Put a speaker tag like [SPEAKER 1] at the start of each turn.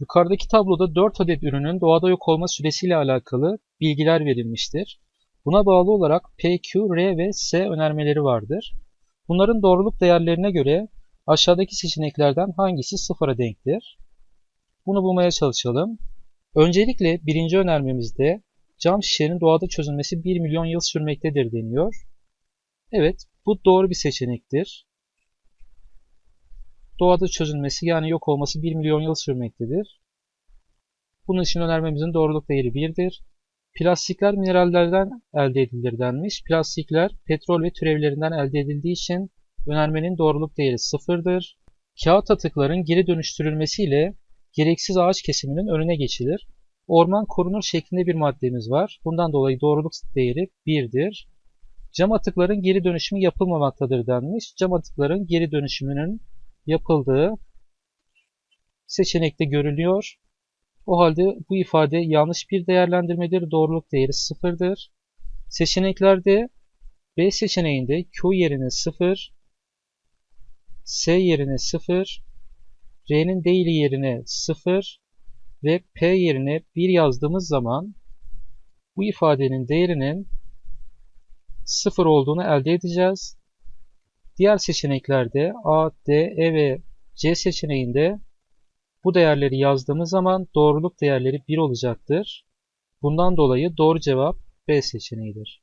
[SPEAKER 1] Yukarıdaki tabloda 4 adet ürünün doğada yok olma süresiyle alakalı bilgiler verilmiştir. Buna bağlı olarak P, Q, R ve S önermeleri vardır. Bunların doğruluk değerlerine göre aşağıdaki seçeneklerden hangisi sıfıra denktir? Bunu bulmaya çalışalım. Öncelikle birinci önermemizde cam şişenin doğada çözülmesi 1 milyon yıl sürmektedir deniyor. Evet, bu doğru bir seçenektir. Doğada çözülmesi yani yok olması 1 milyon yıl sürmektedir. Bunun için önermemizin doğruluk değeri 1'dir. Plastikler minerallerden elde edilir denmiş. Plastikler petrol ve türevlerinden elde edildiği için önermenin doğruluk değeri 0'dır. Kağıt atıkların geri dönüştürülmesiyle gereksiz ağaç kesiminin önüne geçilir. Orman korunur şeklinde bir maddemiz var. Bundan dolayı doğruluk değeri 1'dir. Cam atıkların geri dönüşümü yapılmamaktadır denmiş. Cam atıkların geri dönüşümünün yapıldığı seçenekte görülüyor. O halde bu ifade yanlış bir değerlendirmedir. Doğruluk değeri sıfırdır. Seçeneklerde B seçeneğinde Q yerine 0, S yerine 0, R'nin değil yerine 0 ve P yerine 1 yazdığımız zaman bu ifadenin değerinin 0 olduğunu elde edeceğiz. Diğer seçeneklerde A, D, E ve C seçeneğinde bu değerleri yazdığımız zaman doğruluk değerleri 1 olacaktır. Bundan dolayı doğru cevap B seçeneğidir.